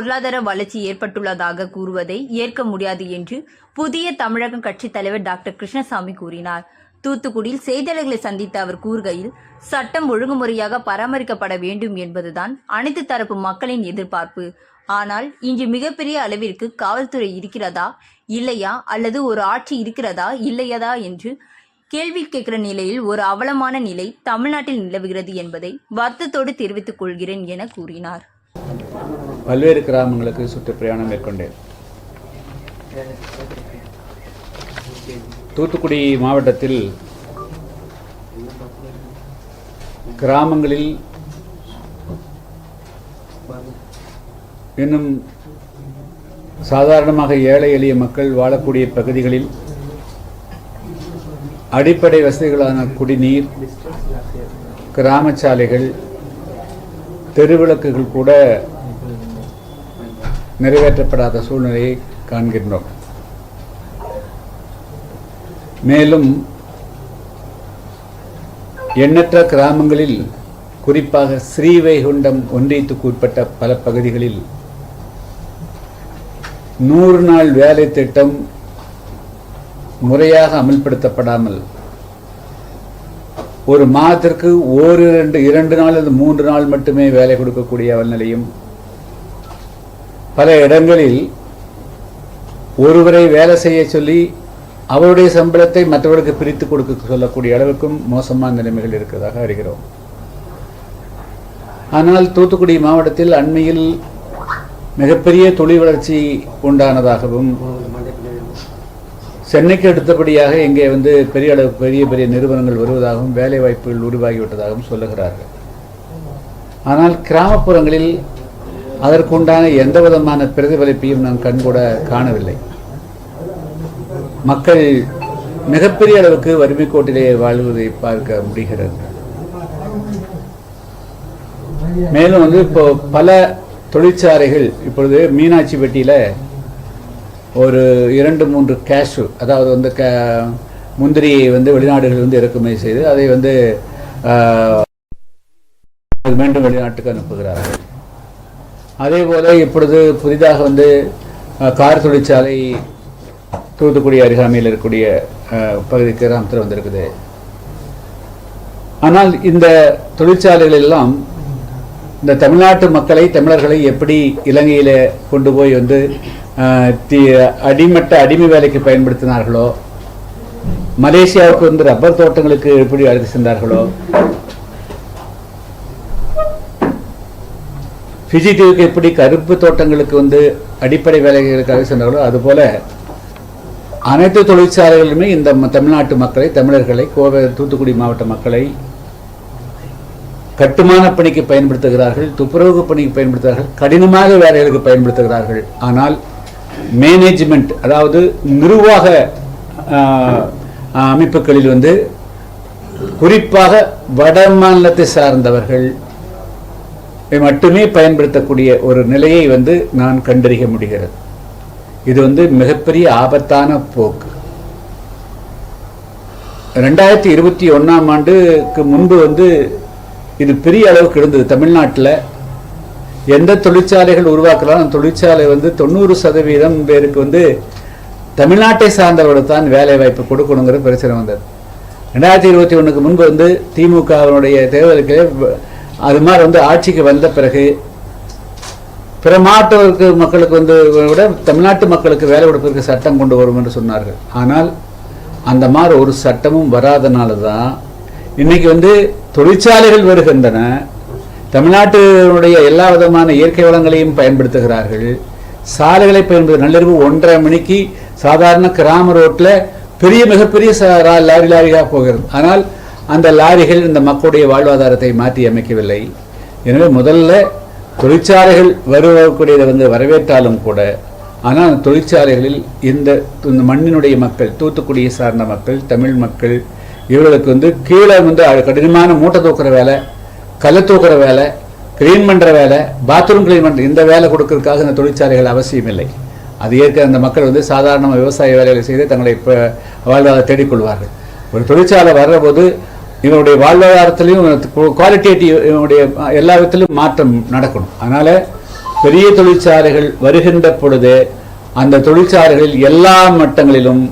பொருளாதார வளர்ச்சி ஏற்பட்டுள்ளதாக கூறுவதை ஏற்க முடியாது என்று புதிய தமிழக கட்சித் தலைவர் டாக்டர் கிருஷ்ணசாமி கூறினார். தூத்துக்குடியில் செய்தியாளர்களை சந்தித்த அவர் கூறுகையில் சட்டம் ஒழுங்குமுறையாக பராமரிக்கப்பட வேண்டும் என்பதுதான் அனைத்து தரப்பு மக்களின் எதிர்பார்ப்பு. ஆனால் இன்று மிகப்பெரிய அளவிற்கு காவல்துறை இருக்கிறதா இல்லையா அல்லது ஒரு ஆட்சி இருக்கிறதா இல்லையதா என்று கேள்வி கேட்கிற நிலையில் ஒரு அவலமான நிலை தமிழ்நாட்டில் நிலவுகிறது என்பதை வருத்தத்தோடு தெரிவித்துக் கொள்கிறேன் என கூறினார். பல்வேறு கிராமங்களுக்கு சுற்றுப்பிரயாணம் மேற்கொண்டேன். தூத்துக்குடி மாவட்டத்தில் கிராமங்களில் இன்னும் சாதாரணமாக ஏழை எளிய மக்கள் வாழக்கூடிய பகுதிகளில் அடிப்படை வசதிகளான குடிநீர் கிராம சாலைகள் தெருவிளக்குகள் கூட நிறைவேற்றப்படாத சூழ்நிலையை காண்கின்றோம். மேலும் எண்ணற்ற கிராமங்களில் குறிப்பாக ஸ்ரீவைகுண்டம் ஒன்றியத்துக்கு உட்பட்ட பல பகுதிகளில் நூறு நாள் வேலை திட்டம் முறையாக அமல்படுத்தப்படாமல் ஒரு மாதத்திற்கு ஓரிரண்டு இரண்டு இரண்டு நாள் அல்லது மூன்று நாள் மட்டுமே வேலை கொடுக்கக்கூடிய அவல்நிலையும் பல இடங்களில் ஒருவரை வேலை செய்ய சொல்லி அவருடைய சம்பளத்தை மற்றவர்களுக்கு பிரித்து கொடுக்க சொல்லக்கூடிய அளவுக்கும் மோசமான நிலைமைகள் இருக்கிறதாக அறிகிறோம். ஆனால் தூத்துக்குடி மாவட்டத்தில் அண்மையில் மிகப்பெரிய தொழில் வளர்ச்சி உண்டானதாகவும் சென்னைக்கு அடுத்தபடியாக இங்கே வந்து பெரிய அளவு பெரிய பெரிய நிறுவனங்கள் வருவதாகவும் வேலை வாய்ப்புகள் உருவாகிவிட்டதாகவும் சொல்லுகிறார்கள். ஆனால் கிராமப்புறங்களில் அதற்குண்டான எந்த விதமான பிரதிபலிப்பையும் நான் கண்கூட காணவில்லை. மக்கள் மிகப்பெரிய அளவுக்கு வறுமை கோட்டிலே வாழ்வதை பார்க்க முடிகிறது. மேலும் வந்து இப்போ பல தொழிற்சாலைகள் இப்பொழுது மீனாட்சி பெட்டியில் ஒரு இரண்டு மூன்று கேஷு அதாவது வந்து க முந்திரியை வந்து வெளிநாடுகள் வந்து இறக்குமதி செய்து அதை வந்து ஆஹ், மீண்டும் வெளிநாட்டுக்கு அனுப்புகிறார்கள். அதே போல் இப்பொழுது புதிதாக வந்து கார் தொழிற்சாலை தூத்துக்குடி அருகாமையில் இருக்கக்கூடிய பகுதிக்கு பகுதி கிராமத்தில் வந்திருக்குது. ஆனால் இந்த தொழிற்சாலைகள் எல்லாம் இந்த தமிழ்நாட்டு மக்களை தமிழர்களை எப்படி இலங்கையில் கொண்டு போய் வந்து தி- அடிமட்ட அடிமை வேலைக்கு பயன்படுத்தினார்களோ மலேசியாவுக்கு வந்து ரப்பர் தோட்டங்களுக்கு எப்படி அழைத்து சென்றார்களோ ஃபிஜி தீவுக்கு எப்படி கருப்பு தோட்டங்களுக்கு வந்து அடிப்படை வேலைகளுக்காக சொன்னார்களோ அதுபோல அனைத்து தொழிற்சாலைகளுமே இந்த தமிழ்நாட்டு மக்களை தமிழர்களை கோவை தூத்துக்குடி மாவட்ட மக்களை கட்டுமான பணிக்கு பயன்படுத்துகிறார்கள் துப்புரவு பணிக்கு பயன்படுத்துகிறார்கள் கடினமாக வேலைகளுக்கு பயன்படுத்துகிறார்கள். ஆனால் மேனேஜ்மெண்ட் அதாவது நிர்வாக அமைப்புகளில் வந்து குறிப்பாக வட மாநிலத்தை சார்ந்தவர்கள் மட்டுமே பயன்படுத்தக்கூடிய ஒரு நிலையை வந்து நான் கண்டறிய முடிகிறது. இது வந்து மிகப்பெரிய ஆபத்தான போக்கு. ரெண்டாயிரத்தி இருபத்தி ஒன்றாம் ஆண்டுக்கு முன்பு வந்து இது பெரிய அளவுக்கு இருந்தது தமிழ்நாட்டில். எந்த தொழிற்சாலைகள் உருவாக்கலாம் அந்த தொழிற்சாலை வந்து தொண்ணூறு சதவீதம் பேருக்கு வந்து தமிழ்நாட்டை சார்ந்தவர்களுக்கு தான் வேலை வாய்ப்பு கொடுக்கணுங்கிற பிரச்சனை வந்தது. ரெண்டாயிரத்தி இருபத்தி ஒன்றுக்கு முன்பு வந்து திமுகவினுடைய தேர்தலுக்கு அது மாதிரி வந்து ஆட்சிக்கு வந்த பிறகு பிற மாவட்டங்களுக்கு மக்களுக்கு வந்து விட தமிழ்நாட்டு மக்களுக்கு வேலை கொடுப்பதற்கு சட்டம் கொண்டு வரும் என்று சொன்னார்கள். ஆனால் அந்த மாதிரி ஒரு சட்டமும் வராதனால தான் இன்னைக்கு வந்து தொழிற்சாலைகள் வருகின்றன. தமிழ்நாட்டினுடைய எல்லா விதமான இயற்கை வளங்களையும் பயன்படுத்துகிறார்கள். சாலைகளை பயன்படுத்த நள்ளிரவு ஒன்றரை மணிக்கு சாதாரண கிராம ரோட்டில் பெரிய மிகப்பெரிய லாரி லாரியாக போகிறது. ஆனால் அந்த லாரிகள் இந்த மக்களுடைய வாழ்வாதாரத்தை மாற்றி அமைக்கவில்லை. எனவே முதல்ல தொழிற்சாலைகள் வருவக்கூடியதை வந்து வரவேற்றாலும் கூட ஆனால் அந்த தொழிற்சாலைகளில் இந்த இந்த மண்ணினுடைய மக்கள் தூத்துக்குடியை சார்ந்த மக்கள் தமிழ் மக்கள் இவர்களுக்கு வந்து கீழே வந்து கடினமான மூட்டை தூக்குற வேலை கலை தூக்குற வேலை க்ளீன் பண்ணுற வேலை பாத்ரூம் க்ளீன் பண்ணுற இந்த வேலை கொடுக்கறதுக்காக இந்த தொழிற்சாலைகள் அவசியம் இல்லை. அது ஏற்க அந்த மக்கள் வந்து சாதாரண விவசாய வேலைகளை செய்து தங்களை இப்போ வாழ்வாதாரம் தேடிக்கொள்வார்கள். ஒரு தொழிற்சாலை வர்றபோது இவனுடைய வாழ்வாதாரத்திலையும் குவாலிட்டேட்டிவ் இவனுடைய எல்லா விதத்திலும் மாற்றம் நடக்கணும். அதனால் பெரிய தொழிற்சாலைகள் வருகின்ற பொழுது அந்த தொழிற்சாலைகளில் எல்லா மட்டங்களிலும்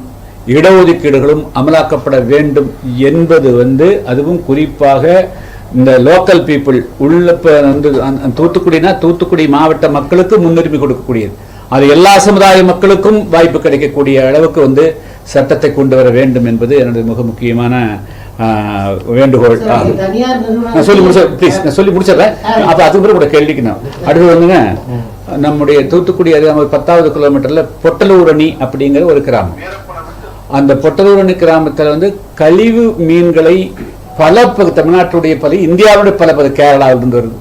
இடஒதுக்கீடுகளும் அமலாக்கப்பட வேண்டும் என்பது வந்து அதுவும் குறிப்பாக இந்த லோக்கல் பீப்புள் உள்ள இப்போ வந்து அந்த- தூத்துக்குடினா தூத்துக்குடி மாவட்ட மக்களுக்கு முன்னுரிமை கொடுக்கக்கூடியது. அது எல்லா சமுதாய மக்களுக்கும் வாய்ப்பு கிடைக்கக்கூடிய அளவுக்கு வந்து சட்டத்தை கொண்டு வர வேண்டும் என்பது எனது மிக முக்கியமான வேண்டுகோள். நான் சொல்லி முடிச்ச ப்ளீஸ் நான் சொல்லி முடிச்சிடுறேன் அப்போ அதுக்கு பிறகு கூட கேள்விக்கு நான் அடுத்து வந்துங்க நம்முடைய தூத்துக்குடி அருகாமல் ஒரு பத்தாவது கிலோமீட்டர்ல பொட்டலூரணி அப்படிங்கிற ஒரு கிராமம். அந்த பொட்டலூரணி கிராமத்தில் வந்து கழிவு மீன்களை பல தமிழ்நாட்டுடைய பல இந்தியாவுடைய பல பகு கேரளாவிலிருந்து வருது.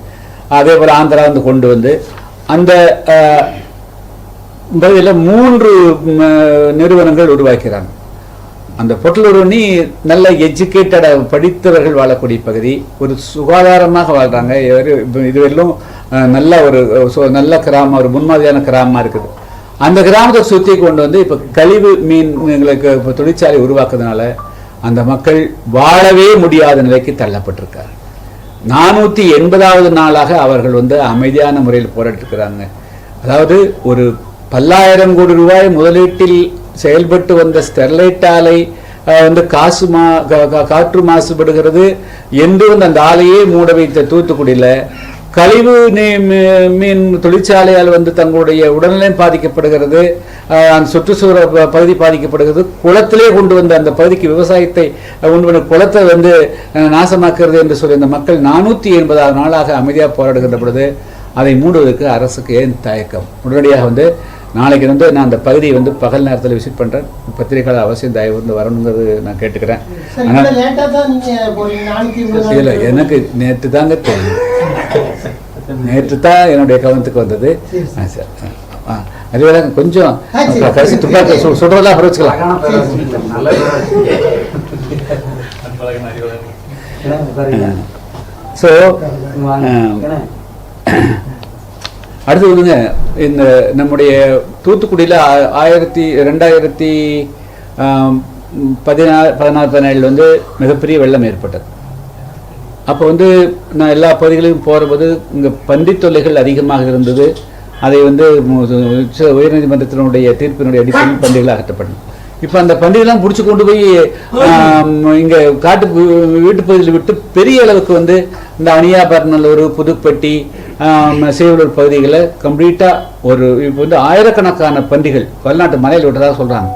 அதே போல் ஆந்திராவிலிருந்து கொண்டு வந்து அந்த பகுதியில் மூன்று நிறுவனங்கள் உருவாக்கிறாங்க. அந்த பொட்டலூரணி நல்ல எஜுகேட்டடாக படித்தவர்கள் வாழக்கூடிய பகுதி. ஒரு சுகாதாரமாக வாழ்கிறாங்க இவரு- இதுவரையிலும் நல்ல ஒரு சு- நல்ல கிராமம் ஒரு முன்மாதிரியான கிராமமாக இருக்குது. அந்த கிராமத்தை சுற்றி கொண்டு வந்து இப்போ கழிவு மீன்களுக்கு இப்போ தொழிற்சாலை உருவாக்குறதுனால அந்த மக்கள் வாழவே முடியாத நிலைக்கு தள்ளப்பட்டிருக்கார் நானூற்றி எண்பதாவது நாளாக அவர்கள் வந்து அமைதியான முறையில் போராட்டிருக்கிறாங்க அதாவது ஒரு பல்லாயிரம் கோடி ரூபாய் முதலீட்டில் செயல்பட்டு வந்த ஸ்டெர்லைட் ஆலை வந்து காசு மா காற்று மாசுபடுகிறது. என்று வந்து அந்த ஆலையே மூட வைத்த தூத்துக்குடியில் கழிவு நீ- மீ- மீன் தொழிற்சாலையால் வந்து தங்களுடைய உடல்நிலை பாதிக்கப்படுகிறது. அந்த சுற்றுச்சூழல் பகுதி பாதிக்கப்படுகிறது. குளத்திலே கொண்டு வந்த அந்த பகுதிக்கு விவசாயத்தை உண்டு கொண்டு வந்து குளத்தை வந்து நாசமாக்குறது என்று சொல்லி இந்த மக்கள் நானூற்றி எண்பதாவது நாளாக அமைதியாக போராடுகின்ற பொழுது அதை மூடுவதற்கு அரசுக்கு ஏன் தயக்கம்? உடனடியாக வந்து நாளைக்கு வந்து நான் அந்த பகுதியை வந்து பகல் நேரத்தில் விசிட் பண்ணுறேன் பத்திரிகையாளர் அவசியம் தயவு வந்து வரணுங்கிறது நான் கேட்டுக்கிறேன். சார் ஆனால் இல்லை எனக்கு நேற்று தாங்க தெரியும். நேற்று தான் என்னுடைய கவனத்துக்கு வந்தது. ஆ சார். ஆ அதுவேளை கொஞ்சம். கடைசி துப்பாக்கி சு- சுடுறதெல்லாம் வச்சுக்கலாம். ஸோ அடுத்து வந்துங்க இந்த நம்முடைய தூத்துக்குடியில் ஆயிரத்தி ரெண்டாயிரத்தி பதினாறு பதினாறு பதினேழில் வந்து மிகப்பெரிய வெள்ளம் ஏற்பட்டது. அப்போ வந்து நான் எல்லா பகுதிகளிலும் போகிறபோது இங்கே பன்றி தொல்லைகள் அதிகமாக இருந்தது. அதை வந்து உச்ச- உயர்நீதிமன்றத்தினுடைய தீர்ப்பினுடைய அடிப்படையில் பன்றிகள் அகற்றப்பட்டன இப்போ அந்த பண்டிகைலாம் பிடிச்சி கொண்டு போய் இங்கே காட்டு வீட்டு பகுதியில் விட்டு பெரிய அளவுக்கு வந்து இந்த அணியாபரணல்லூர் புதுப்பட்டி சேவலூர் பகுதிகளில் கம்ப்ளீட்டாக ஒரு இப்போ வந்து ஆயிரக்கணக்கான பன்றிகள் வெளிநாட்டு மலையில் விட்டதாக சொல்கிறாங்க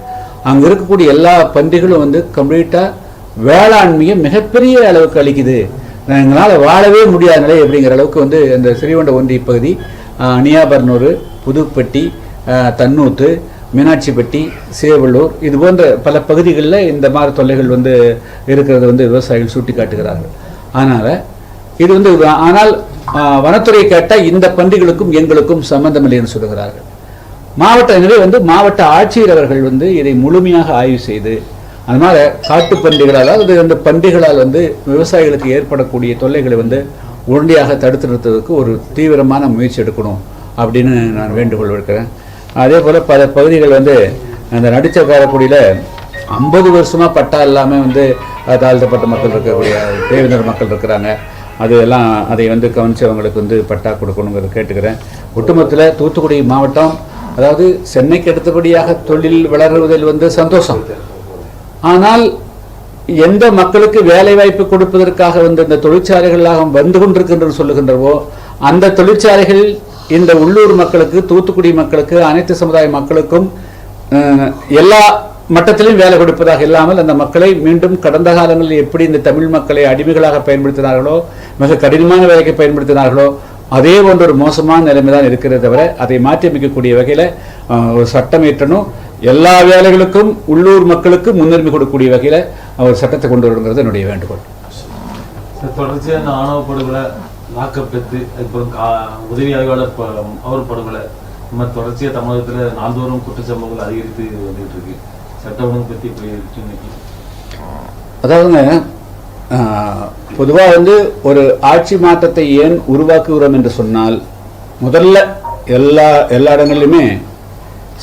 அங்கே இருக்கக்கூடிய எல்லா பன்றிகளும் வந்து கம்ப்ளீட்டாக வேளாண்மையை மிகப்பெரிய அளவுக்கு அளிக்குது. எங்களால் வாழவே முடியாத நிலை அப்படிங்கிற அளவுக்கு வந்து இந்த ஸ்ரீவண்ட ஒன்றிய பகுதி நியாபர்னூர் அணியாபர்னூர் புதுப்பட்டி தன்னூத்து மீனாட்சிப்பட்டி சேவலூர் இது போன்ற பல பகுதிகளில் இந்த மாதிரி தொல்லைகள் வந்து இருக்கிறது வந்து விவசாயிகள் சுட்டி காட்டுகிறார்கள் அதனால் இது வந்து ஆனால் வனத்துறை கேட்டால் இந்த பன்றிகளுக்கும் எங்களுக்கும் சம்பந்தம் இல்லைன்னு சொல்லுகிறார்கள். மாவட்ட எனவே வந்து மாவட்ட ஆட்சியர் அவர்கள் வந்து இதை முழுமையாக ஆய்வு செய்து அதனால் காட்டு பன்றிகளால் அதாவது அந்த பன்றிகளால் வந்து விவசாயிகளுக்கு ஏற்படக்கூடிய தொல்லைகளை வந்து உடனடியாக தடுத்து நிறுத்துவதற்கு ஒரு தீவிரமான முயற்சி எடுக்கணும் அப்படின்னு நான் வேண்டுகோள் விடுக்கிறேன். அதே போல் பல பகுதிகள் வந்து அந்த நடுச்சக்காரக்குடியில் ஐம்பது வருஷமா பட்டா இல்லாமல் வந்து தாழ்த்தப்பட்ட மக்கள் இருக்கக்கூடிய தேவினர் மக்கள் இருக்கிறாங்க. அதையெல்லாம் அதை வந்து கவனித்து அவங்களுக்கு வந்து பட்டா கொடுக்கணுங்கிறத கேட்டுக்கிறேன். ஒட்டுமொத்தத்தில் தூத்துக்குடி மாவட்டம் அதாவது சென்னைக்கு அடுத்தபடியாக தொழில் வளருவதில் வந்து சந்தோஷம். ஆனால் எந்த மக்களுக்கு வேலை வாய்ப்பு கொடுப்பதற்காக வந்து இந்த தொழிற்சாலைகளாக வந்து கொண்டிருக்கின்றன சொல்லுகின்றவோ அந்த தொழிற்சாலைகள் இந்த உள்ளூர் மக்களுக்கு தூத்துக்குடி மக்களுக்கு அனைத்து சமுதாய மக்களுக்கும் எல்லா மட்டத்திலும் வேலை கொடுப்பதாக இல்லாமல் அந்த மக்களை மீண்டும் கடந்த காலங்களில் எப்படி இந்த தமிழ் மக்களை அடிமைகளாக பயன்படுத்தினார்களோ மிக கடினமான வேலைக்கு பயன்படுத்தினார்களோ அதே போன்ற ஒரு மோசமான நிலைமை தான் இருக்கிறது தவிர அதை மாற்றி அமைக்கக்கூடிய வகையில் ஒரு சட்டம் ஏற்றணும். எல்லா வேலைகளுக்கும் உள்ளூர் மக்களுக்கு முன்னுரிமை கொடுக்கக்கூடிய வகையில் அவர் சட்டத்தை கொண்டு வரணுங்கிறது என்னுடைய வேண்டுகோள். தொடர்ச்சியாக இந்த ஆணவ படுகொலை நாக்கப்பெத்து அதுக்கப்புறம் உதவி ஆய்வாளர் அவர் படுகொலை நம்ம தொடர்ச்சியாக தமிழகத்தில் தமிழகத்துல நாள்தோறும் குற்றச்சம்பவங்கள் அதிகரித்து வந்துட்டு இருக்கு. சட்ட ஒழுங்கு பத்தி அதாவதுங்க பொதுவாக வந்து ஒரு ஆட்சி மாற்றத்தை ஏன் உருவாக்குகிறோம் என்று சொன்னால் முதல்ல எல்லா எல்லா இடங்களிலுமே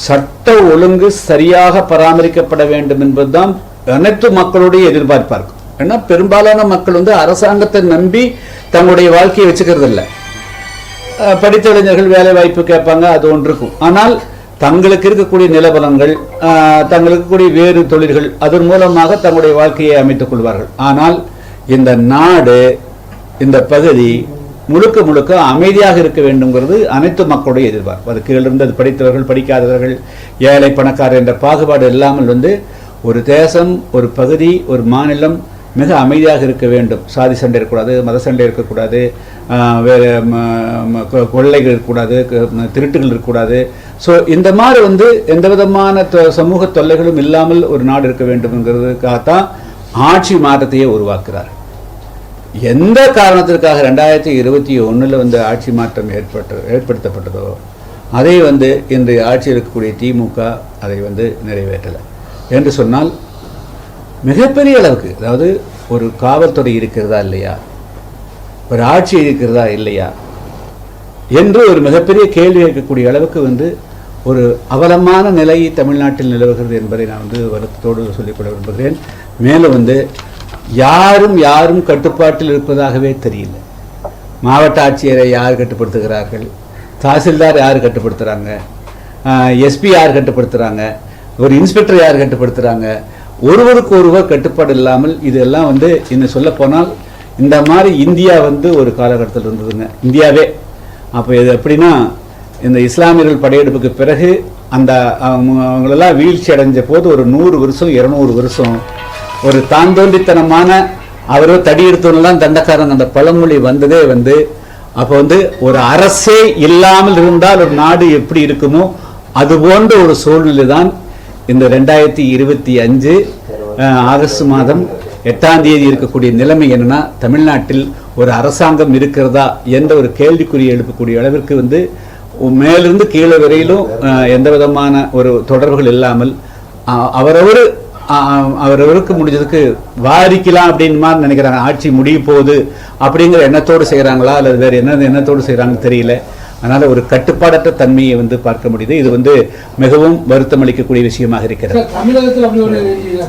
சட்ட ஒழுங்கு சரியாக பராமரிக்கப்பட வேண்டும் என்பதுதான் அனைத்து மக்களுடைய எதிர்பார்ப்பாக இருக்கும். ஏன்னா பெரும்பாலான மக்கள் வந்து அரசாங்கத்தை நம்பி தங்களுடைய வாழ்க்கையை வச்சுக்கிறது இல்லை படித்த இளைஞர்கள் வேலை வாய்ப்பு கேட்பாங்க அது ஒன்று இருக்கும் ஆனால் தங்களுக்கு இருக்கக்கூடிய நிலபலங்கள் தங்களுக்கு இருக்கக்கூடிய வேறு தொழில்கள் அதன் மூலமாக தங்களுடைய வாழ்க்கையை அமைத்துக் கொள்வார்கள். ஆனால் இந்த நாடு இந்த பகுதி முழுக்க முழுக்க அமைதியாக இருக்க வேண்டும்ங்கிறது அனைத்து மக்களுடைய எதிர்பார்ப்பு. அது கீழிருந்து அது படித்தவர்கள் படிக்காதவர்கள் ஏழை பணக்காரர் என்ற பாகுபாடு இல்லாமல் வந்து ஒரு தேசம் ஒரு பகுதி ஒரு மாநிலம் மிக அமைதியாக இருக்க வேண்டும். சாதி சண்டை இருக்கக்கூடாது மத சண்டை இருக்கக்கூடாது வேறு கொள்ளைகள் இருக்கக்கூடாது திருட்டுகள் இருக்கக்கூடாது. ஸோ இந்த மாதிரி வந்து எந்த விதமான தொ- சமூக தொல்லைகளும் இல்லாமல் ஒரு நாடு இருக்க வேண்டும்ங்கிறதுக்காகத்தான் ஆட்சி மாற்றத்தையே உருவாக்குறார். எந்த காரணத்திற்காக ரெண்டாயிரத்தி இருபத்தி ஒன்றில் வந்து ஆட்சி மாற்றம் ஏற்பட்ட ஏற்படுத்தப்பட்டதோ அதை வந்து இன்றைய ஆட்சியில் இருக்கக்கூடிய திமுக அதை வந்து நிறைவேற்றலை. என்று சொன்னால் மிகப்பெரிய அளவுக்கு. அதாவது ஒரு காவல்துறை இருக்கிறதா இல்லையா? ஒரு ஆட்சி இருக்கிறதா இல்லையா? என்று ஒரு மிகப்பெரிய கேள்வி கேட்கக்கூடிய அளவுக்கு வந்து ஒரு அவலமான நிலை தமிழ்நாட்டில் நிலவுகிறது என்பதை நான் வந்து வருத்தத்தோடு சொல்லிக்கொள்ள விரும்புகிறேன். மேலும் வந்து யாரும் யாரும் கட்டுப்பாட்டில் இருப்பதாகவே தெரியல. மாவட்ட ஆட்சியரை யார் கட்டுப்படுத்துகிறார்கள்? தாசில்தார் யார் கட்டுப்படுத்துகிறாங்க எஸ்பி யார் கட்டுப்படுத்துகிறாங்க ஒரு இன்ஸ்பெக்டர் யார் கட்டுப்படுத்துகிறாங்க ஒருவருக்கு ஒருவர் கட்டுப்பாடு இல்லாமல் இதெல்லாம் வந்து இன்னும் சொல்ல போனால் இந்த மாதிரி இந்தியா வந்து ஒரு காலகட்டத்தில் இருந்ததுங்க. இந்தியாவே. அப்போ இது எப்படின்னா இந்த இஸ்லாமியர்கள் படையெடுப்புக்கு பிறகு அந்த அவங்க அவங்களெல்லாம் வீழ்ச்சி அடைஞ்ச போது ஒரு நூறு வருஷம் இருநூறு வருஷம் ஒரு தாந்தோண்டித்தனமான அவரோ தடி எடுத்தவங்களாம் தண்டக்காரங்க அந்த பழமொழி வந்ததே வந்து அப்போ வந்து ஒரு அரசே இல்லாமல் இருந்தால் ஒரு நாடு எப்படி இருக்குமோ அது போன்ற ஒரு சூழ்நிலை தான் இந்த ரெண்டாயிரத்தி இருபத்தி அஞ்சு ஆகஸ்ட் மாதம் எட்டாம் தேதி இருக்கக்கூடிய நிலைமை என்னன்னா தமிழ்நாட்டில் ஒரு அரசாங்கம் இருக்கிறதா என்ற ஒரு கேள்விக்குறி எழுப்பக்கூடிய அளவிற்கு வந்து மேலிருந்து கீழே வரையிலும் அஹ், எந்த விதமான ஒரு தொடர்புகள் இல்லாமல் அவரவர் அவரவருக்கு முடிஞ்சதுக்கு வாரிக்கலாம் அப்படின்னு மாதிரி நினைக்கிறாங்க. ஆட்சி முடிய போகுது அப்படிங்கிற எண்ணத்தோடு செய்கிறாங்களா அல்லது வேறு என்ன எண்ணத்தோடு செய்கிறாங்கன்னு தெரியல. அதனால ஒரு கட்டுப்பாடற்ற தன்மையை வந்து பார்க்க முடியுது இது வந்து மிகவும் வருத்தம் அளிக்கக்கூடிய விஷயமாக இருக்கிறது தமிழகத்துல அப்படி ஒரு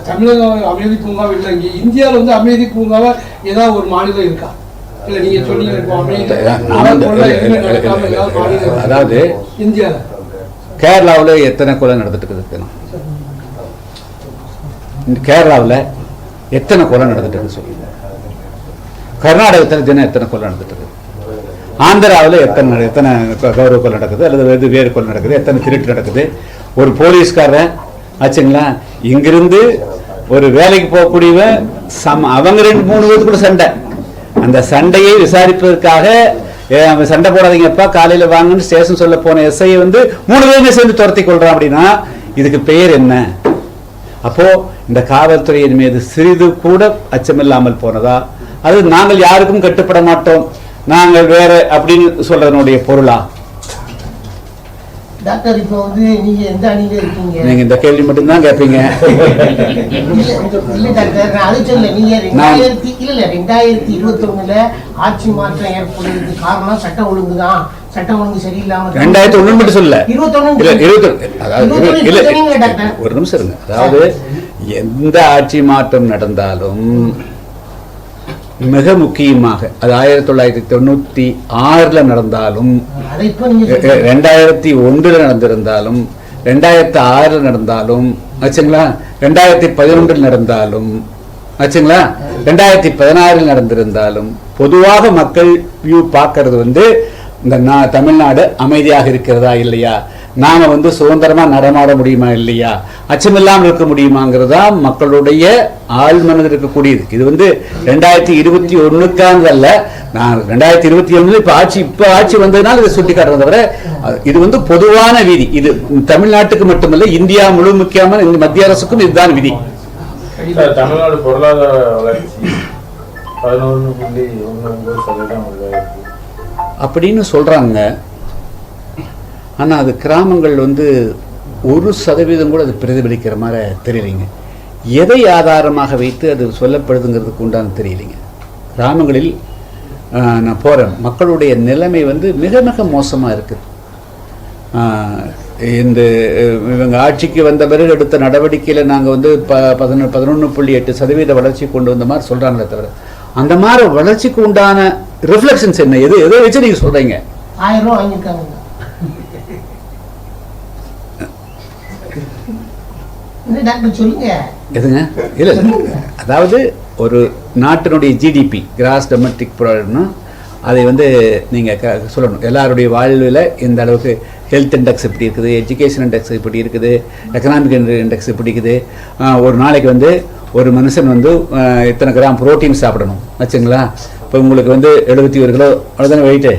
தமிழக அமைதி பூங்காவை இல்லை இங்க இந்தியாவில் வந்து அமைதி பூங்காவா ஏதாவது ஒரு மாநிலம் இருக்கா? அதாவது கேரளாவுல எத்தனை கொலை நடந்துட்டு இருக்குது கேரளாவுல எத்தனை கொலை நடந்துட்டு இருக்கு சொல்லுங்க கர்நாடகத்தில் தினம் எத்தனை கொலை நடந்துட்டு இருக்கு ஆந்திராவில் எத்தனை எத்தனை கௌரவ நடக்குது? அல்லது வேறு வேறு நடக்குது? எத்தனை திருட்டு நடக்குது? ஒரு போலீஸ்காரன் ஆச்சுங்களா? இங்கிருந்து ஒரு வேலைக்கு போகக்கூடியவன் சம் அவங்க ரெண்டு மூணு பேருக்குள்ள சண்டை. அந்த சண்டையை விசாரிப்பதற்காக சண்டை போடாதீங்கப்பா காலையில வாங்கன்னு ஸ்டேஷன் சொல்ல போன எஸ்ஐ வந்து மூணு பேருமே சேர்ந்து துரத்தி கொள்றான் அப்படின்னா இதுக்கு பெயர் என்ன? அப்போ இந்த காவல்துறையின் மீது சிறிது கூட அச்சமில்லாமல் போனதா? அது நாங்கள் யாருக்கும் கட்டுப்பட மாட்டோம். நாங்கள் வேற அப்படின்னு சொல்றதனுடைய பொருளா? டாக்டர் இப்போ வந்து நீங்க எந்த அணியில இருக்கீங்க? நீங்க இந்த கேள்வி மட்டும்தான் கேட்பீங்க. இல்ல டாக்டர் நான் அது சொல்ல நீங்க ரெண்டாயிரத்தி இல்ல இல்ல ரெண்டாயிரத்தி இருபத்தி ஒண்ணுல ஆட்சி மாற்றம் ஏற்படுறதுக்கு காரணம் சட்ட ஒழுங்கு தான் சட்டம் ஒழுங்கு சரியில்லாம ரெண்டாயிரத்தி ஒண்ணு மட்டும் சொல்ல இருபத்தொன்னு இல்ல அதாவது இல்ல. ஒரு நிமிஷம் இருங்க. அதாவது எந்த ஆட்சி மாற்றம் நடந்தாலும் மிக முக்கியமாக அது ஆயிரத்தி தொள்ளாயிரத்தி தொண்ணூத்தி ஆறுல நடந்தாலும் ரெண்டாயிரத்தி ஒன்றுல நடந்திருந்தாலும் ரெண்டாயிரத்தி ஆறுல நடந்தாலும் ஆச்சுங்களா? ரெண்டாயிரத்தி பதினொன்றில் நடந்தாலும் ஆச்சுங்களா? ரெண்டாயிரத்தி பதினாறில் நடந்திருந்தாலும் பொதுவாக மக்கள் வியூ பார்க்கறது வந்து இந்த தமிழ்நாடு அமைதியாக இருக்கிறதா இல்லையா? நாம வந்து சுதந்திரமா நடமாட முடியுமா இல்லையா? அச்சமில்லாமல் இருக்க முடியுமாங்கிறது தான் மக்களுடைய ஆழ்மனதில் இருக்கக்கூடியது. இது வந்து ரெண்டாயிரத்தி இருபத்தி ஒண்ணுக்கானதல்ல நான் ரெண்டாயிரத்தி இருபத்தி ஒண்ணுல இப்ப ஆட்சி இப்ப ஆட்சி வந்ததுனால இதை சுட்டி காட்டுறத தவிர இது வந்து பொதுவான விதி. இது தமிழ்நாட்டுக்கு மட்டுமல்ல இந்தியா முழு முக்கியமான இந்த மத்திய அரசுக்கும் இதுதான் விதி. தமிழ்நாடு பொருளாதார வளர்ச்சி பதினொன்று புள்ளி ஒன்று ஒன்பது சதவீதம் அப்படின்னு சொல்றாங்க. ஆனால் அது கிராமங்கள் வந்து ஒரு சதவீதம் கூட அது பிரதிபலிக்கிற மாதிரி தெரியலைங்க. எதை ஆதாரமாக வைத்து அது சொல்லப்படுதுங்கிறதுக்கு உண்டான தெரியலைங்க. கிராமங்களில் நான் போகிறேன் மக்களுடைய நிலைமை வந்து மிக மிக மோசமாக இருக்குது இந்த இவங்க ஆட்சிக்கு வந்த பிறகு எடுத்த நடவடிக்கையில் நாங்கள் வந்து ப பதினொன்று பதினொன்று புள்ளி எட்டு சதவீத வளர்ச்சி கொண்டு வந்த மாதிரி சொல்கிறாங்களே தவிர அந்த மாதிரி வளர்ச்சிக்கு உண்டான ரிஃப்ளெக்ஷன்ஸ் என்ன? எது எதை வச்சு நீங்கள் சொல்கிறீங்க ஆயிரம் ரூபா வாங்கியிருக்காங்க. டாக்டர் சொல்லுங்க. எதுங்க? இல்லை அதாவது ஒரு நாட்டினுடைய ஜிடிபி கிராஸ் டொமஸ்டிக் ப்ராடக்ட்னா அதை வந்து நீங்கள் சொல்லணும். எல்லாருடைய வாழ்வில் இந்த அளவுக்கு ஹெல்த் இண்டெக்ஸ் எப்படி இருக்குது எஜுகேஷன் இண்டெக்ஸ் இப்படி இருக்குது எக்கனாமிக் இண்டெக்ஸ் இப்படி இருக்குது. ஒரு நாளைக்கு வந்து ஒரு மனுஷன் வந்து இத்தனை கிராம் புரோட்டீன் சாப்பிடணும். வச்சுங்களா? இப்போ உங்களுக்கு வந்து எழுபத்தி ஒரு கிலோ அவ்வளோதானே வெயிட்டு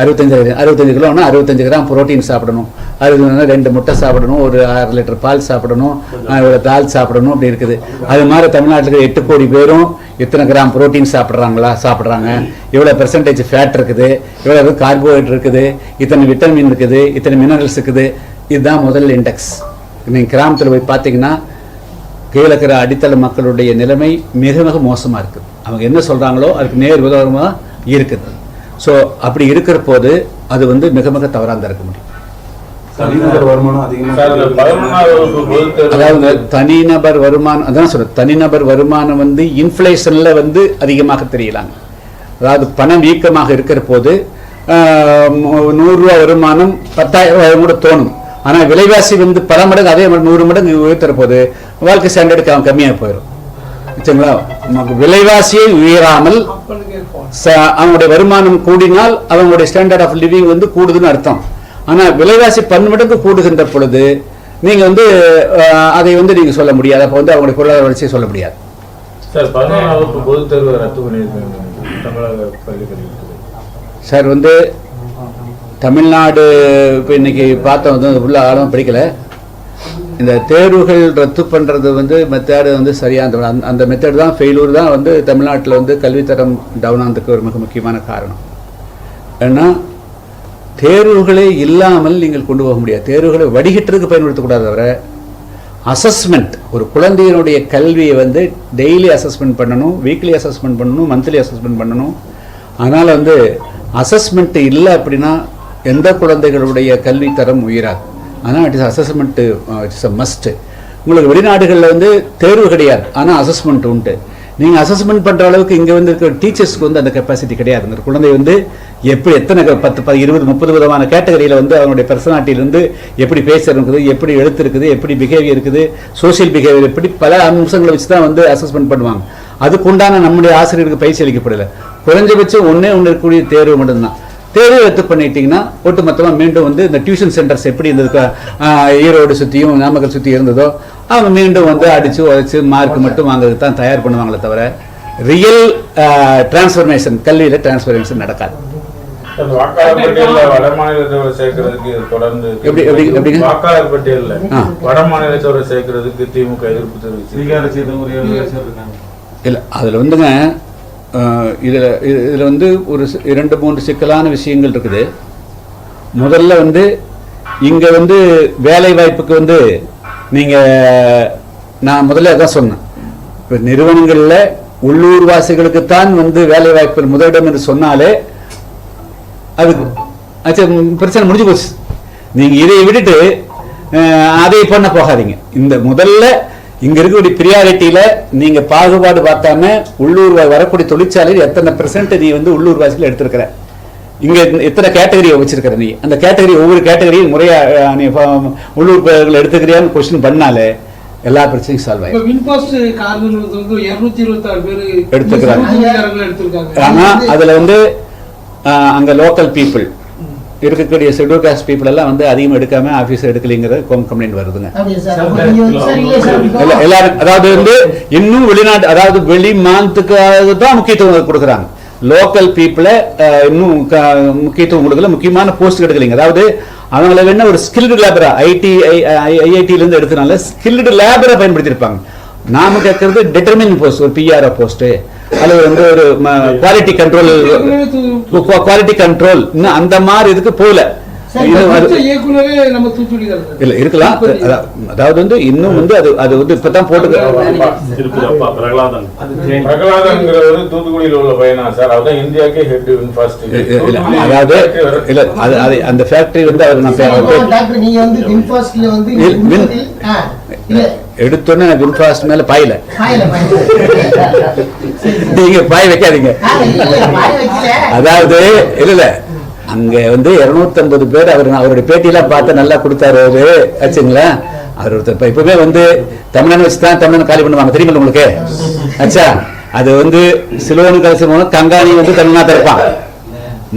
அறுபத்தஞ்சு அறுபத்தஞ்சு கிலோனா அறுபத்தஞ்சு கிராம் புரோட்டீன் சாப்பிடணும். அறுபது ரெண்டு முட்டை சாப்பிடணும் ஒரு ஆறு லிட்டர் பால் சாப்பிடணும் இவ்வளோ ஒரு தால் சாப்பிடணும் அப்படி இருக்குது. அது மாதிரி தமிழ்நாட்டில் இருக்கிற எட்டு கோடி பேரும் இத்தனை கிராம் புரோட்டீன் சாப்பிட்றாங்களா சாப்பிட்றாங்க. இவ்வளோ பெர்சன்டேஜ் ஃபேட் இருக்குது இவ்வளோ கார்போஹைட்ரேட் இருக்குது இத்தனை விட்டமின் இருக்குது இத்தனை மினரல்ஸ் இருக்குது. இதுதான் முதல் இண்டெக்ஸ் நீங்கள் கிராமத்தில் போய் பார்த்தீங்கன்னா கீழே இருக்கிற அடித்தள மக்களுடைய நிலைமை மிக மிக மோசமாக இருக்குது. அவங்க என்ன சொல்கிறாங்களோ அதுக்கு நேர் உதவமாக இருக்குது. ஸோ அப்படி இருக்கிற போது அது வந்து மிக மிக தவறாக இருக்க முடியும். அதாவது தனிநபர் வருமானம் அதான் சொல்றேன். தனிநபர் வருமானம் வந்து இன்ஃப்ளேஷன்ல வந்து அதிகமாக தெரியலாங்க. அதாவது பணம் வீக்கமாக இருக்கிற போது ஆஹ், மு- நூறு ரூபாய் வருமானம் பத்தாயிரம் ரூபாய் கூட தோணும். ஆனா விலைவாசி வந்து பல மடங்கு அதே மாதிரி நூறு மடங்கு உயர்த்துற போது வாழ்க்கை ஸ்டாண்டர்டுக்கு அவன் கம்மியாக போயிடும் சரிங்களா? நமக்கு விலைவாசியை உயராமல் அவனுடைய வருமானம் கூடினால் அவனுடைய ஸ்டாண்டர்ட் ஆஃப் லிவிங் வந்து கூடுதுன்னு அர்த்தம். ஆனா விலைவாசி பன்மடங்கு கூடுகின்ற பொழுது நீங்க வந்து அதை வந்து நீங்க சொல்ல முடியாது. அப்போ வந்து அவங்களுடைய பொருளாதார வளர்ச்சியை சொல்ல முடியாது. சார் பதினொன்றாவது வகுப்பு பொதுத் தேர்வை ரத்து பண்ணியிருக்காங்க. தமிழக பள்ளிகளில் சார் வந்து தமிழ்நாடு இப்போ இன்னைக்கு பார்த்தோம் வந்து உள்ள ஆழம் படிக்கல. இந்த தேர்வுகள் ரத்து பண்ணுறது வந்து மெத்தேடு வந்து சரியான அந்த அந்த மெத்தேடு தான் ஃபெயிலூர் தான் வந்து தமிழ்நாட்டில் வந்து கல்வித்தரம் டவுன் ஆனதுக்கு ஒரு மிக முக்கியமான காரணம். ஏன்னா தேர்வுகளே இல்லாமல் நீங்கள் கொண்டு போக முடியாது. தேர்வுகளை வடிகட்டுறதுக்கு பயன்படுத்தக்கூடாது தவிர அசஸ்மெண்ட் ஒரு குழந்தையினுடைய கல்வியை வந்து டெய்லி அசஸ்மெண்ட் பண்ணணும் வீக்லி அசஸ்மெண்ட் பண்ணணும் மந்த்லி அசஸ்மெண்ட் பண்ணணும். அதனால் வந்து அசஸ்மெண்ட் இல்லை அப்படின்னா எந்த குழந்தைகளுடைய கல்வி தரம் உயராது. ஆனால் it is assessment it's a must உங்களுக்கு வெளிநாடுகளில் வந்து தேர்வு கிடையாது. ஆனால் அசஸ்மெண்ட் உண்டு. நீங்கள் அசஸ்மெண்ட் பண்ணுற அளவுக்கு இங்கே வந்து இருக்கிற டீச்சர்ஸ்க்கு வந்து அந்த கெப்பாசிட்டி கிடையாது. அந்த குழந்தை வந்து எப்படி எத்தனை க- பத்து ப இருபது முப்பது விதமான கேட்டகரியில் வந்து அவனுடைய பர்சனாலிட்டியிலேருந்து எப்படி பேசுறது இருக்குது எப்படி எழுத்து இருக்குது எப்படி பிஹேவியர் இருக்குது சோஷியல் பிஹேவியர் எப்படி பல அம்சங்களை வச்சு தான் வந்து அசஸ்மெண்ட் பண்ணுவாங்க. அதுக்குண்டான நம்முடைய ஆசிரியருக்கு பயிற்சி அளிக்கப்படலை. குறைஞ்சபட்சம் ஒன்றே ஒன்று இருக்கக்கூடிய தேர்வு மட்டும்தான். தேர்வு ரத்து பண்ணிட்டீங்கன்னா ஒட்டுமொத்தமாக மீண்டும் வந்து இந்த டியூஷன் சென்டர்ஸ் எப்படி இருந்ததுக்கா ஈரோடு சுற்றியும் நாமக்கல் சுற்றி இருந்ததோ அவங்க மீண்டும் வந்து அடித்து உழைச்சி மார்க் மட்டும் வாங்குறதுக்கு தான் தயார் பண்ணுவாங்களே தவிர ரியல் டிரான்ஸ்ஃபர்மேஷன் கல்வியில் டிரான்ஸ்ஃபர்மேஷன் நடக்காது அந்த வாக்காளர் பட்டியல்ல வட மாநிலத்தோட சேர்க்கறதுக்கு தொடர்ந்து எப்படி- எப்படி- எப்படிங்க? வாக்காளர் பட்டியல்ல. வட மாநிலத்தோட சேர்க்கறதுக்கு திமுக எதிர்ப்பு தெரிவிச்சு இல்லை அதில் வந்துங்க இதில் இதில் வந்து ஒரு இரண்டு மூன்று சிக்கலான விஷயங்கள் இருக்குது முதல்ல வந்து இங்கே வந்து வேலை வாய்ப்புக்கு வந்து நீங்கள் நான் முதல்ல அதான் சொன்னேன். இப்போ நிறுவனங்களில் உள்ளூர் வாசிகளுக்குத்தான் வந்து வேலை வாய்ப்பு முதலிடம் என்று சொன்னாலே அதுக்கு ஆச்சு பிரச்சனை முடிஞ்சு போச்சு. நீங்கள் இதை விட்டுட்டு அதை பண்ண போகாதீங்க. இந்த முதல்ல இங்க இருக்கக்கூடிய பிரியாரிட்டியில நீங்க பாகுபாடு பார்த்தாம உள்ளூர் வரக்கூடிய தொழிற்சாலையில் எத்தனை பெர்சன்ட் நீ வந்து உள்ளூர் வாசியில் எடுத்திருக்கிற? இங்க எத்தனை கேட்டகரியை வச்சிருக்கிற நீ? அந்த கேட்டகரி ஒவ்வொரு கேட்டகரியும் முறையா அஹ், நீ உள்ளூர் எடுத்துக்கிறியான்னு கொஸ்டின் பண்ணாலே எல்லா பிரச்சனையும் சால்வ் வின்பாஸ்ட் வந்து இருநூத்தி பேர் எடுத்துக்கிறாங்க. தொழிலாளர்கள் எடுத்திருக்காங்க. ஆனா அதுல வந்து அங்க லோக்கல் பீப்புள் இருக்கக்கூடிய ஷெட்யூல் காஸ்ட் பீப்புள் எல்லாம் வந்து அதிகமாக எடுக்காம ஆஃபீஸ் எடுக்கலைங்கிற கம்ப்ளைண்ட் வருதுங்க. எல்லாரும் அதாவது வந்து இன்னும் வெளிநாட்டு அதாவது வெளி மாநிலத்துக்காக தான் முக்கியத்துவம் கொடுக்குறாங்க. லோக்கல் பீப்புளை இன்னும் முக்கியத்துவம் கொடுக்கல. முக்கியமான போஸ்ட் எடுக்கலைங்க அதாவது அவங்கள வேணா ஒரு ஸ்கில்டு லேபரா ஐடி ஐஐடியிலேருந்து எடுத்தனால ஸ்கில்டு லேபரை பயன்படுத்தியிருப்பாங்க. நாம கேட்கறது டிட்டர்மின் போஸ்ட் ஒரு பிஆர்ஓ போஸ்ட் அல்லது வந்து ஒரு குவாலிட்டி கண்ட்ரோல் குவாலிட்டி கண்ட்ரோல் இன்னும் அந்த மாதிரி இதுக்கு போகல. இல்ல இருக்கலாம். அதா- அதாவது வந்து இன்னும் வந்து அது அது வந்து இப்பதான் போட்டு பிரகலாதன்ங்கிறவர் தூத்துக்குடியில் உள்ள பையனா சார். அவர்தான் இந்தியாக்கே ஹெட் இன்ஃபாஸ்ட் இல்ல அதாவது இல்ல அது அது அந்த ஃபேக்டரி வந்து அவர் நான் நீங்க வந்து வின்பாஸ்ட்ல வந்து எடுத்தோன்னே வின்ஃபாஸ்ட் மேல பாயில. நீங்க பாய் வைக்காதீங்க. அதாவது இல்ல இல்ல. அங்க வந்து 250 பேர் அவர் அவருடைய பேட்டியெல்லாம் பார்த்து நல்லா கொடுத்தாரு அவரு. ஆச்சுங்களா? அவர் ஒருத்தர் இப்ப இப்பவே வந்து தமிழன் வச்சு தான் தமிழன் காலி பண்ணுவாங்க. தெரியுமில்ல உங்களுக்கு? ஆச்சா? அது வந்து சிலோனு கலசம் கங்காணி வந்து தமிழ்நாட்டில் இருப்பான்.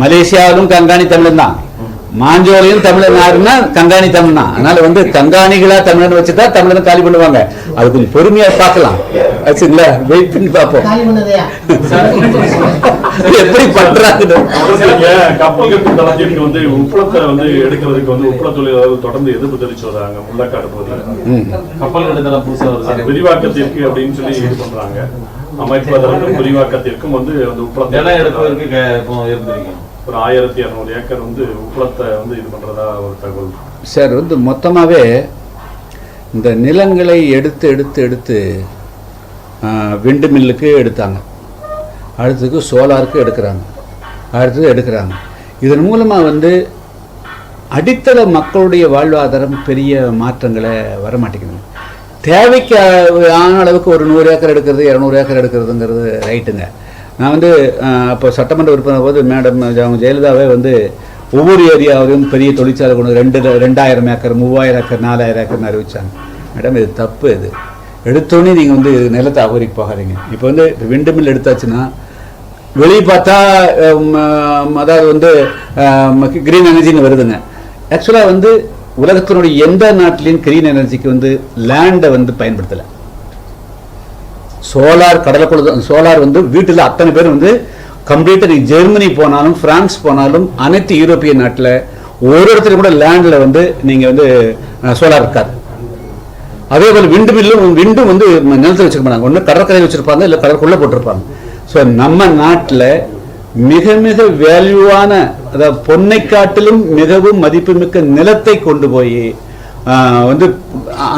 மலேசியாவிலும் கங்காணி தமிழன் தான் மாஞ்சோலையும் தமிழன் யாருன்னா கங்காணி தமிழ் தான். அதனால வந்து கங்காணிகளா தமிழன் வச்சுதான் தமிழன் காலி பண்ணுவாங்க. அது கொஞ்சம் பொறுமையா பார்க்கலாம். ஆச்சுங்களா? வெயிட் பண்ணி பார்ப்போம். காலி பண்ணதையா? எப்படி தளத்திற்கு வந்து உப்பளத்தை வந்து எடுக்கிறதுக்கு வந்து உப்பள தொழிலாளர்கள் தொடர்ந்து எதிர்ப்பு தெரிவிச்சு வர்றாங்க முள்ளக்காடு பகுதியில். கப்பல் வருது. விரிவாக்கத்திற்கு அப்படின்னு சொல்லி இது பண்றாங்க. விரிவாக்கத்திற்கும் வந்து அந்த உப்பளத்தை நிலம் எடுப்பதற்கு க- இப்போ இருந்திருக்கீங்க ஒரு ஆயிரத்தி இரநூறு ஏக்கர் வந்து உப்பளத்தை வந்து இது பண்ணுறதா ஒரு தகவல். சார் வந்து மொத்தமாகவே இந்த நிலங்களை எடுத்து எடுத்து எடுத்து விண்டு மில்லுக்கு எடுத்தாங்க. அடுத்ததுக்கு சோலாருக்கு எடுக்கிறாங்க. அடுத்தது எடுக்கிறாங்க. இதன் மூலமாக வந்து அடித்தள மக்களுடைய வாழ்வாதாரம் பெரிய மாற்றங்களை வர மாட்டேங்குது தேவைக்கு ஆன அளவுக்கு ஒரு நூறு ஏக்கர் எடுக்கிறது இரநூறு ஏக்கர் எடுக்கிறதுங்கிறது ரைட்டுங்க. நான் வந்து அப்போ சட்டமன்ற உறுப்பினர் போது மேடம் அவங்க ஜெயலலிதாவே வந்து ஒவ்வொரு ஏரியாவிலும் பெரிய தொழிற்சாலை கொண்டு ரெண்டு ரெண்டாயிரம் ஏக்கர் மூவாயிரம் ஏக்கர் நாலாயிரம் ஏக்கர்னு அறிவிச்சாங்க. மேடம் இது தப்பு இது. எடுத்தோடனே நீங்கள் வந்து நிலத்தை அபகரிக்க போகாதீங்க. இப்போ வந்து விண்டு மில் எடுத்தாச்சுன்னா வெளியே பார்த்தா அதாவது வந்து கிரீன் எனர்ஜின்னு வருதுங்க. ஆக்சுவலாக வந்து உலகத்தினுடைய எந்த நாட்டிலையும் கிரீன் எனர்ஜிக்கு வந்து லேண்டை வந்து பயன்படுத்தலை. சோலார் கடலுக்குள்ள சோலார் வந்து வீட்டில் அத்தனை பேர் வந்து கம்ப்ளீட்டாக நீங்கள் ஜெர்மனி போனாலும் பிரான்ஸ் போனாலும் அனைத்து யூரோப்பிய நாட்டில் ஒரு இடத்துல கூட லேண்டில் வந்து நீங்கள் வந்து சோலார் இருக்காது. அதே போல் விண்டு மில்லும் விண்டும் வந்து நிலத்தில் வச்சிருக்க மாட்டாங்க. ஒன்று கடற்கரையில் வச்சிருப்பாங்க இல்லை கடற்குள்ளே போட்டிருப்பாங்க. ஸோ நம்ம நாட்டில் மிக மிக வேல்யூவான அதாவது பொன்னை காட்டிலும் மிகவும் மதிப்புமிக்க நிலத்தை கொண்டு போய் வந்து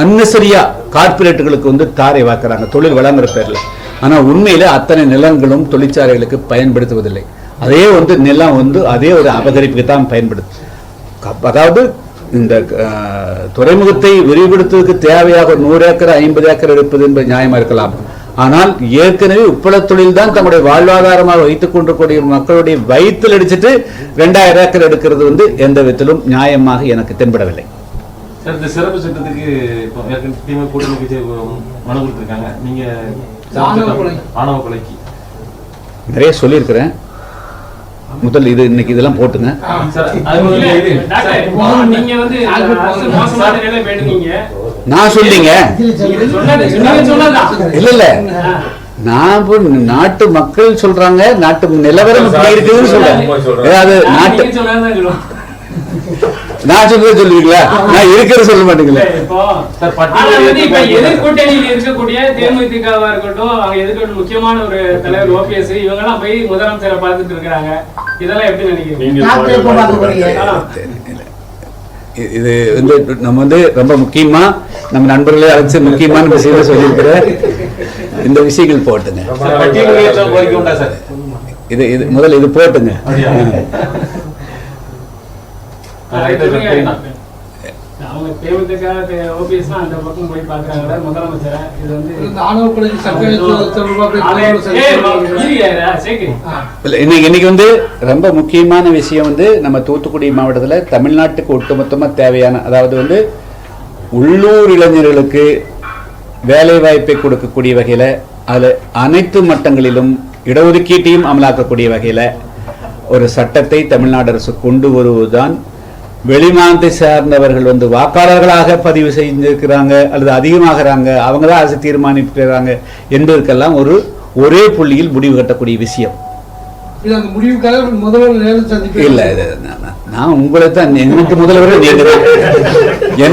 அன்னசரியாக கார்பரேட்டுகளுக்கு வந்து தாரை வாக்குறாங்க தொழில் வளங்குற பேரில். ஆனால் உண்மையில அத்தனை நிலங்களும் தொழிற்சாலைகளுக்கு பயன்படுத்துவதில்லை. அதே வந்து நிலம் வந்து அதே ஒரு அபகரிப்புக்கு தான் பயன்படுது. அதாவது இந்த துறைமுகத்தை விரிவுபடுத்துவதற்கு தேவையாக நூறு ஏக்கர் ஐம்பது ஏக்கர் எடுப்பது என்பது நியாயமாக இருக்கலாம். ஆனால் ஏற்கனவே உப்பளத் தொழில் தான் தங்களுடைய வாழ்வாதாரமாக வைத்துக் கொண்டிருக்கூடிய மக்களுடைய வயிற்றில் அடிச்சிட்டு ரெண்டாயிரம் ஏக்கர் எடுக்கிறது வந்து எந்த விதத்திலும் நியாயமாக எனக்கு தென்படவில்லை. சார் இந்த சிறப்பு சட்டத்துக்கு இப்போ ஏற்கனவே திமுக கூட்டணி கட்சி மனு கொடுத்துருக்காங்க. நீங்க ஆணவ கொலை. ஆணவ கொலைக்கு. நிறைய சொல்லியிருக்கிறேன். முதல் இது இன்னைக்கு இதெல்லாம் போட்டுங்க. நான் சொல்லிங்க. இல்ல இல்ல. நான் நாட்டு மக்கள் சொல்றாங்க நாட்டு நிலவரம் இருக்குதுன்னு சொல்றேன். அதாவது நாட்டு. நான் சொல்றதை சொல்லுவீங்களா? நான் இருக்கிறத சொல்ல மாட்டீங்களா. இல்ல, இப்போ சார், ஆனா பட்டியலில் வந்து இப்ப எதிர்ப்பு எதிர் கூட்டணியில் இருக்கக்கூடிய தேமுதிகவா இருக்கட்டும் அவங்க எதிர்க்க முக்கியமான ஒரு தலைவர் ஓபிஎஸ் இவங்க எல்லாம் போய் முதலமைச்சரை பார்த்துட்டு இருக்காங்க இதெல்லாம் எப்படி நினைக்கிறீங்க? இது வந்து நம்ம வந்து ரொம்ப முக்கியமா நம்ம நண்பர்களே அழைச்சு முக்கியமான விஷயத்தை சொல்லியிருக்கிற இந்த விஷயங்கள் போட்டுங்க. இது இது முதல்ல இது போட்டுங்க. அவங்க அந்த பக்கம் போய் பாக்குறாங்க இது வந்து ஆணவ இன்னைக்கு இன்னைக்கு வந்து ரொம்ப முக்கியமான விஷயம் வந்து நம்ம தூத்துக்குடி மாவட்டத்தில் தமிழ்நாட்டுக்கு ஒட்டுமொத்தமாக தேவையான அதாவது வந்து உள்ளூர் இளைஞர்களுக்கு வேலை வாய்ப்பை கொடுக்கக்கூடிய வகையில் அது அனைத்து மட்டங்களிலும் இடஒதுக்கீட்டையும் அமலாக்கக்கூடிய வகையில் ஒரு சட்டத்தை தமிழ்நாடு அரசு கொண்டு வருவதுதான் வெளிமானத்தை சார்ந்தவர்கள் வந்து வாக்காளர்களாக பதிவு செஞ்சிருக்கிறாங்க அல்லது அதிகமாகறாங்க அவங்க தான் அரசு தீர்மானிக்கிறாங்க என்பதற்கெல்லாம் ஒரு ஒரே புள்ளியில் முடிவு கட்டக்கூடிய விஷயம் இல்ல நான் உங்களை தான் எனக்கு முதல்வர் நீங்க தான்.